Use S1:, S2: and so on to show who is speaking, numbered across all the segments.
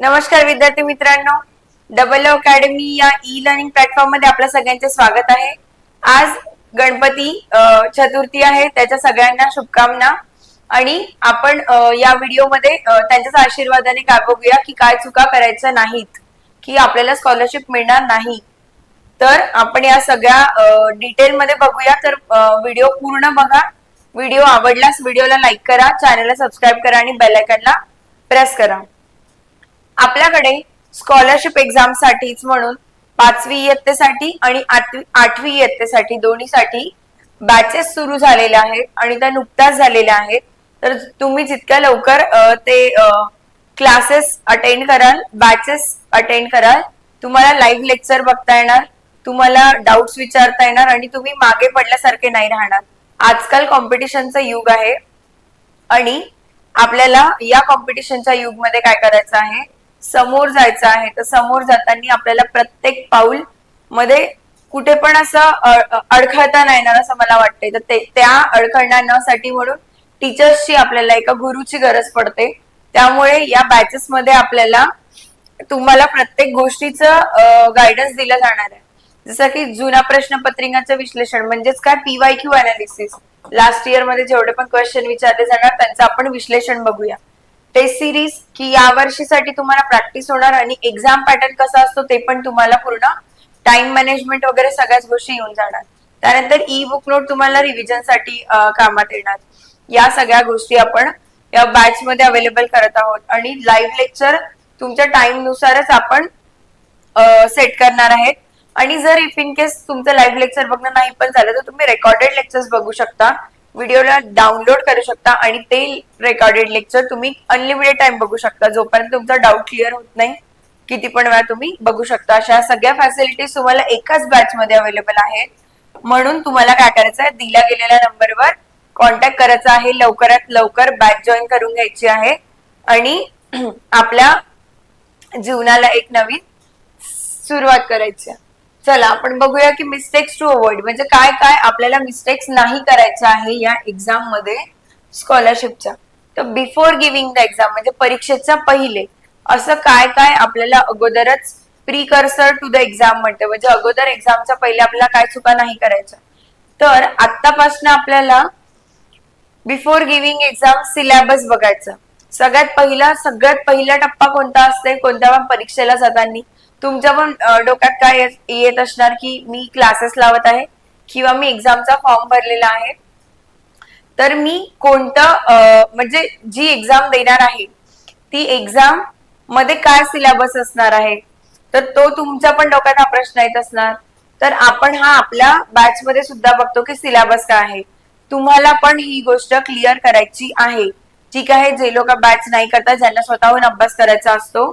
S1: नमस्कार विद्यार्थी मित्रांनो. डबल अकॅडमी या ई लर्निंग प्लॅटफॉर्ममध्ये आपल्या सगळ्यांचे स्वागत आहे. आज गणपती चतुर्थी आहे. त्याच्या सगळ्यांना शुभकामना. आणि आपण या व्हिडिओमध्ये त्यांच्याच आशीर्वादाने काय बघूया की काय चुका करायच्या नाहीत की आपल्याला स्कॉलरशिप मिळणार नाही. तर आपण या सगळ्या डिटेल मध्ये बघूया. तर व्हिडिओ पूर्ण बघा. व्हिडिओ आवडल्यास व्हिडिओला लाईक करा. चॅनलला सबस्क्राईब करा आणि बेल प्रेस करा. आपल्याकडे स्कॉलरशिप एक्झाम साठीच म्हणून पाचवी इयत्तेसाठी आणि आठवी इयत्तेसाठी दोन्हीसाठी बॅचेस सुरू झालेल्या आहेत आणि त्या नुकत्याच झालेल्या आहेत. तर तुम्ही जितक्या लवकर ते क्लासेस अटेंड कराल बॅचेस अटेंड कराल तुम्हाला लाईव्ह लेक्चर बघता येणार तुम्हाला डाऊट्स विचारता येणार आणि तुम्ही मागे पडल्यासारखे नाही राहणार. आजकाल कॉम्पिटिशनचं युग आहे आणि आपल्याला या कॉम्पिटिशनच्या युगमध्ये काय करायचं आहे? समोर जायचं आहे तर समोर जाताना आपल्याला प्रत्येक पाऊल मध्ये कुठे पण असं अडखळता नाही येणार असं मला वाटतंय. तर ते त्या अडखळण्यासाठी म्हणून टीचर्सची आपल्याला एका गुरुची गरज पडते. त्यामुळे या बॅचेस मध्ये आपल्याला तुम्हाला प्रत्येक गोष्टीचं गायडन्स दिलं जाणार आहे. जसं की जुना प्रश्नपत्रिकाचं विश्लेषण म्हणजेच काय? पीवाय क्यू अनालिसिस लास्ट इयरमध्ये जेवढे पण क्वेश्चन विचारले जाणार त्यांचं आपण विश्लेषण बघूया. टेस्ट सिरीज की या वर्षीसाठी तुम्हाला प्रॅक्टिस होणार आणि एक्झाम पॅटर्न कसा असतो ते पण तुम्हाला पूर्ण टाइम मॅनेजमेंट वगैरे सगळ्याच गोष्टी येऊन जाणार. त्यानंतर ई बुक नोट तुम्हाला रिव्हिजनसाठी कामात येणार. या सगळ्या गोष्टी आपण या बॅच मध्ये अवेलेबल करत आहोत आणि लाईव्ह लेक्चर तुमच्या टाइम नुसारच आपण सेट करणार आहेत. आणि जर इफ इन केस तुमचं लाईव्ह लेक्चर बघणं नाही पण झालं तर तुम्ही रेकॉर्डेड लेक्चर्स बघू शकता. व्हिडिओला डाउनलोड करू शकता आणि ते रेकॉर्डेड लेक्चर तुम्ही अनलिमिटेड टाइम बघू शकता. जोपर्यंत तुमचा डाऊट क्लिअर होत नाही किती पण वेळा तुम्ही बघू शकता. अशा सगळ्या फॅसिलिटीज तुम्हाला एकाच बॅच मध्ये अवेलेबल आहेत. म्हणून तुम्हाला काय करायचं आहे दिल्या गेलेल्या नंबरवर कॉन्टॅक्ट करायचा आहे. लवकरात लवकर बॅच जॉईन करून घ्यायची आहे. आणि आपल्या जीवनाला एक नवीन सुरुवात करायची आहे. चला आपण बघूया की मिस्टेक्स टू अवॉइड म्हणजे काय काय आपल्याला मिस्टेक्स नाही करायच्या आहे या एक्झाममध्ये स्कॉलरशिपच्या तर बिफोर गिव्हिंग द एक्झाम म्हणजे परीक्षेच्या पहिले असं काय काय आपल्याला अगोदरच प्रिकर्सर टू द एक्झाम म्हणते. म्हणजे अगोदर एक्झामच्या पहिले आपल्याला काय चुका नाही करायच्या. तर आतापासून आपल्याला बिफोर गिव्हिंग एक्झाम सिलेबस बघायचं. सगळ्यात पहिला सगळ्यात पहिला टप्पा कोणता असते कोणत्या पण परीक्षेला जाताना? तुमच्या पण डोक्यात काय येत- असणार की मी क्लासेस लावत आहे किंवा मी एक्झामचा फॉर्म भरलेला आहे? तर मी कोणतं म्हणजे जी एक्झाम देणार आहे ती एक्झाममध्ये काय सिलेबस असणार आहे? तर तो तुमच्या पण डोक्यात हा प्रश्न येत असणार. तर आपण हा आपल्या बॅच मध्ये सुद्धा बघतो की सिलेबस काय आहे. तुम्हाला पण ही गोष्ट क्लिअर करायची आहे. ठीक आहे जे लोक बॅच नाही करतात ज्यांना स्वतःहून अभ्यास करायचा असतो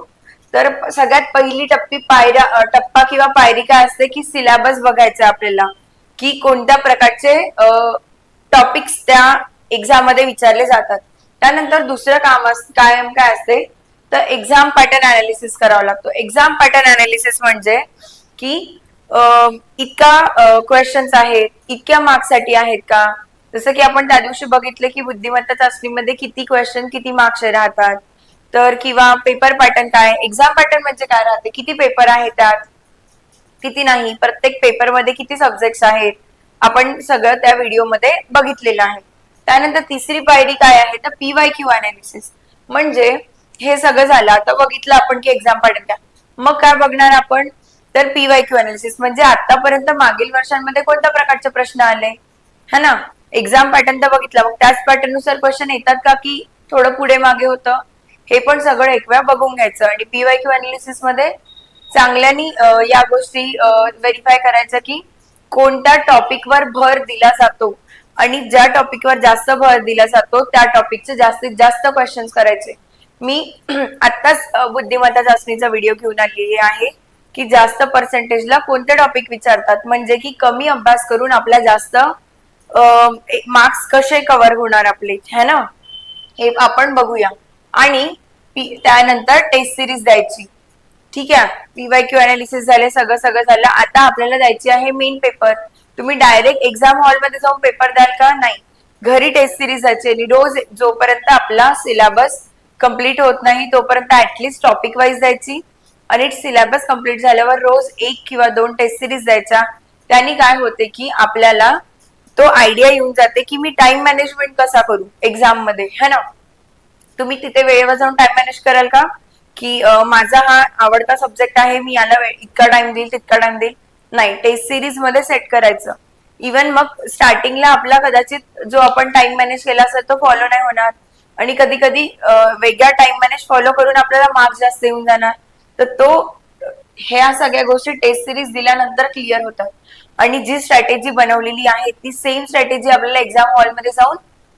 S1: तर सगळ्यात पहिली टप्पी पायऱ्या टप्पा किंवा पायरी काय असते की सिलेबस बघायचा आपल्याला. की कोणत्या प्रकारचे टॉपिक्स त्या एक्झाममध्ये विचारले जातात. त्यानंतर दुसरं काम कायम काय असते? तर एक्झाम पॅटर्न अनालिसिस करावा लागतो. एक्झाम पॅटर्न अनालिसिस म्हणजे की इतका क्वेश्चन्स आहेत इतक्या मार्क्ससाठी आहेत का? जसं की आपण त्या दिवशी बघितलं की बुद्धिमत्ता चाचणीमध्ये किती क्वेश्चन किती मार्क्स राहतात. तर किंवा पेपर पॅटर्न काय? एक्झाम पॅटर्न म्हणजे काय राहते? किती पेपर आहेत त्यात? किती नाही? प्रत्येक पेपरमध्ये किती सब्जेक्ट्स आहेत? आपण सगळं त्या व्हिडिओमध्ये बघितलेलं आहे. त्यानंतर तिसरी पायरी काय आहे? तर पीवाय क्यू अनालिसिस म्हणजे हे सगळं झालं. आता बघितलं आपण की एक्झाम पॅटर्न काय. मग काय बघणार आपण? तर पीवाय क्यू अनालिसिस म्हणजे आतापर्यंत मागील वर्षांमध्ये कोणत्या प्रकारचे प्रश्न आले? है ना? एक्झाम पॅटर्न तर बघितलं. मग त्याच पॅटर्ननुसार क्वेश्चन येतात का की थोडं पुढे मागे होतं? हे पण सगळं एक वेळा बघून घ्यायचं. आणि पीवाय क्यू अनालिसिसमध्ये चांगल्यानी या गोष्टी व्हेरीफाय करायचं की कोणत्या टॉपिकवर भर दिला जातो. आणि ज्या टॉपिकवर जास्त भर दिला जातो त्या टॉपिकचे जास्तीत जास्त क्वेश्चन करायचे. मी आत्ताच बुद्धिमत्ता चाचणीचा व्हिडिओ घेऊन आलेली आहे की जास्त पर्सेंटेजला कोणते टॉपिक विचारतात. म्हणजे की कमी अभ्यास करून आपल्या जास्त मार्क्स कसे कव्हर होणार आपले. है ना? हे आपण बघूया. आणि त्यानंतर टेस्ट सिरीज द्यायची. ठीक आहे? पीवाय क्यू अनालिसिस झाले सगळं सगळं झालं. आता आपल्याला द्यायची आहे मेन पेपर तुम्ही डायरेक्ट एक्झाम हॉलमध्ये जाऊन पेपर द्याल का? नाही. घरी टेस्ट सिरीज द्यायची आणि रोज जोपर्यंत आपला सिलेबस कंप्लीट होत नाही तोपर्यंत ऍटलिस्ट टॉपिक वाईज द्यायची. आणि सिलेबस कंप्लीट झाल्यावर रोज एक किंवा दोन टेस्ट सिरीज द्यायच्या. त्यांनी काय होते की आपल्याला तो आयडिया येऊन जाते की मी टाइम मॅनेजमेंट कसा करू एक्झाममध्ये. है ना? तुम्ही तिथे वेळेवर जाऊन टाइम मॅनेज कराल का? की माझा हा आवडता सब्जेक्ट आहे मी याला इतका टाइम देईल तितका टाइम देईल. नाही टेस्ट सिरीजमध्ये सेट करायचं. इवन मग स्टार्टिंगला आपला कदाचित जो आपण टाइम मॅनेज केला असेल तो फॉलो नाही होणार. आणि कधी कधी वेगळा टाइम मॅनेज फॉलो करून आपल्याला मार्क्स जास्त येऊन जाणार. तर तो ह्या सगळ्या गोष्टी टेस्ट सिरीज दिल्यानंतर क्लिअर होतात. आणि जी स्ट्रॅटेजी बनवलेली आहे ती सेम स्ट्रॅटेजी आपल्याला एक्झाम हॉलमध्ये जाऊन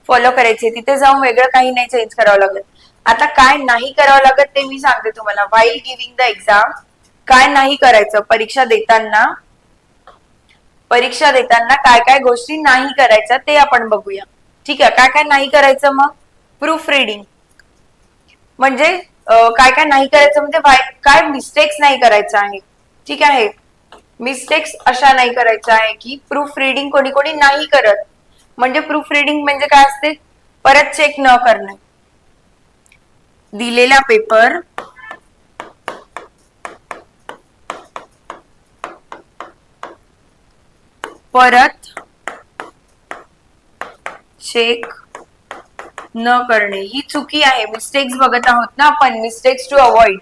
S1: फॉलो करायचे तिथे जाऊन वेगळं काही नाही चेंज करावं लागत. आता काय नाही करावं लागत ते मी सांगते तुम्हाला. वाईल गिव्हिंग द एक्झाम काय नाही करायचं? परीक्षा देताना परीक्षा देताना काय काय गोष्टी नाही करायच्या ते आपण बघूया. ठीक आहे? काय काय नाही करायचं मग? प्रूफ रिडिंग म्हणजे काय काय नाही करायचं म्हणजे काय मिस्टेक्स नाही करायचं आहे. ठीक आहे? मिस्टेक्स अशा नाही करायच्या आहे की प्रूफ रिडिंग कोणी कोणी नाही करत. म्हणजे प्रूफ रिडिंग म्हणजे काय असते? परत चेक न करणे. दिलेला पेपर परत चेक न करणे. ही चुकी आहे. मिस्टेक्स बघत आहोत ना आपण. मिस्टेक्स टू अवॉइड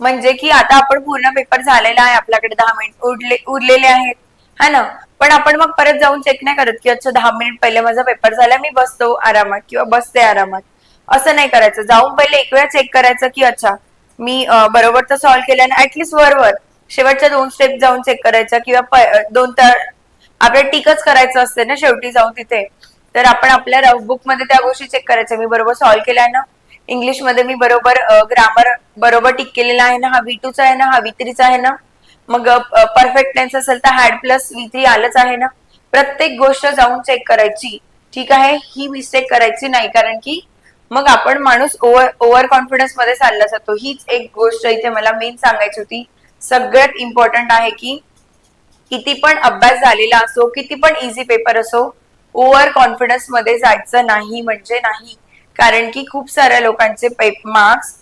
S1: म्हणजे की आता आपण पूर्ण पेपर झालेला आहे. आपल्याकडे दहा मिनिट उरले उरलेले आहेत. है ना? पण आपण मग परत जाऊन चेक नाही करत की अच्छा दहा मिनिट पहिले माझा पेपर झाला मी बसतो आरामात किंवा बसते आरामात. असं नाही करायचं. जाऊन पहिले एक वेळा चेक करायचं की अच्छा मी बरोबर तर सॉल्व्ह केलं ना ऍटलिस्ट वरवर शेवटच्या दोन स्टेप जाऊन चेक करायचं किंवा दोन तर आपल्याला टिकच करायचं असते ना शेवटी जाऊन तिथे. तर आपण आपल्या बुकमध्ये त्या गोष्टी चेक करायच्या. मी बरोबर सॉल्व्ह केल्या ना? इंग्लिशमध्ये मी बरोबर ग्रामर बरोबर टिक केलेला आहे ना? हा व्ही टूचा आहे ना? हा व्ही थ्रीचा आहे ना? मग परफेक्ट टेन्स असेल तर हॅड प्लस व्ही थ्री आलंच आहे ना? प्रत्येक गोष्ट जाऊन चेक करायची. ठीक आहे? ही मिस्टेक करायची नाही. कारण की मग आपण माणूस ओव्हर ओव्हर कॉन्फिडन्समध्ये चालला जातो. हीच एक गोष्ट इथे मला मेन सांगायची होती. सगळ्यात इम्पॉर्टंट आहे की किती पण अभ्यास झालेला असो किती पण इझी पेपर असो ओव्हर कॉन्फिडन्समध्ये जायचं नाही म्हणजे नाही. कारण की खूप साऱ्या लोकांचे मार्क्स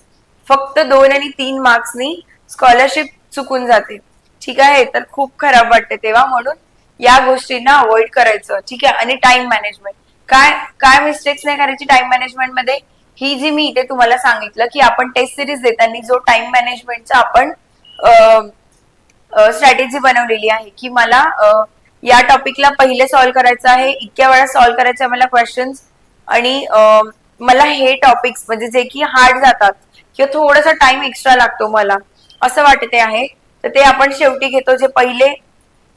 S1: फक्त दोन आणि तीन मार्क्सनी स्कॉलरशिप चुकून जाते. ठीक आहे? तर खूप खराब वाटते तेव्हा म्हणून या गोष्टींना अवॉइड करायचं. ठीक आहे? आणि टाइम मॅनेजमेंट काय काय मिस्टेक्स नाही करायची टाइम मॅनेजमेंटमध्ये? ही जी मी इथे तुम्हाला सांगितलं की आपण टेस्ट सिरीज देताना जो टाइम मॅनेजमेंटचा आपण स्ट्रॅटेजी बनवलेली आहे की मला या टॉपिकला पहिले सॉल्व्ह करायचं आहे इतक्या वेळा सॉल्व्ह करायचं आहे मला क्वेश्चन्स आणि मला हे टॉपिक्स म्हणजे जे की हार्ड जातात किंवा थोडासा टाइम एक्स्ट्रा लागतो मला. असं वाटते आहे. तर ते आपण शेवटी घेतो जे पहिले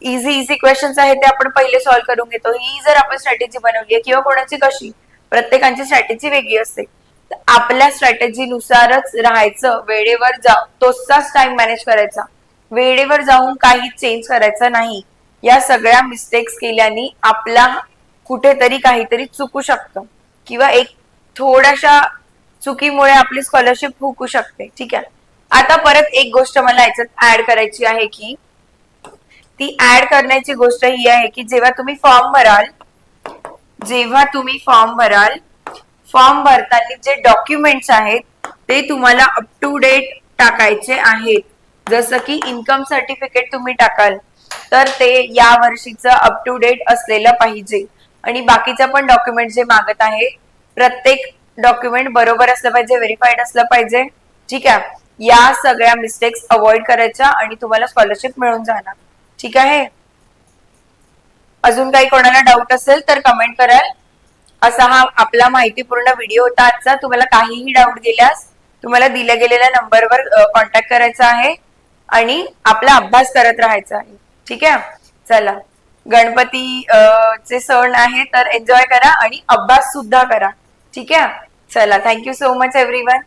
S1: इझी इझी क्वेश्चन्स आहेत ते आपण पहिले सॉल्व्ह करून घेतो. ही जर आपण स्ट्रॅटेजी बनवली आहे किंवा कोणाची कशी प्रत्येकांची स्ट्रॅटेजी वेगळी असते. तर आपल्या स्ट्रॅटेजीनुसारच राहायचं वेळेवर जा तोचाच टाइम मॅनेज करायचा. वेळेवर जाऊन काही चेंज करायचं नाही. या सगळ्या मिस्टेक्स केल्याने आपला कुठेतरी काहीतरी चुकू शकतं. किंवा एक थोड्याशा चुकीमुळे आपली स्कॉलरशिप हुकू शकते. ठीक आहे? आता परत एक गोष्ट मला याच्यात ऍड करायची आहे की ती ऍड करण्याची गोष्ट ही आहे की जेव्हा तुम्ही फॉर्म भराल जेव्हा तुम्ही फॉर्म भराल फॉर्म भरताना जे डॉक्युमेंट्स आहेत ते तुम्हाला अप टू डेट टाकायचे आहेत. जसं की इन्कम सर्टिफिकेट तुम्ही टाकाल तर ते या वर्षीचं अप टू डेट असलेलं पाहिजे. आणि बाकीचं पण डॉक्युमेंट जे मागत आहे प्रत्येक डॉक्युमेंट बरोबर असलं पाहिजे व्हेरीफाईड असलं पाहिजे. ठीक आहे? या सगळ्या मिस्टेक्स अवॉइड करायच्या आणि तुम्हाला स्कॉलरशिप मिळून जाणार. ठीक आहे? अजून काही कोणाला डाऊट असेल तर कमेंट कराल. असा हा आपला माहितीपूर्ण व्हिडिओ होता आजचा. तुम्हाला काहीही डाऊट गेल्यास तुम्हाला दिल्या गेलेल्या नंबरवर कॉन्टॅक्ट करायचा आहे आणि आपला अभ्यास करत राहायचा आहे. ठीक आहे? चला. गणपती चे सण आहे तर एन्जॉय करा आणि अभ्यास सुद्धा करा. ठीक आहे? चला. Thank you so much everyone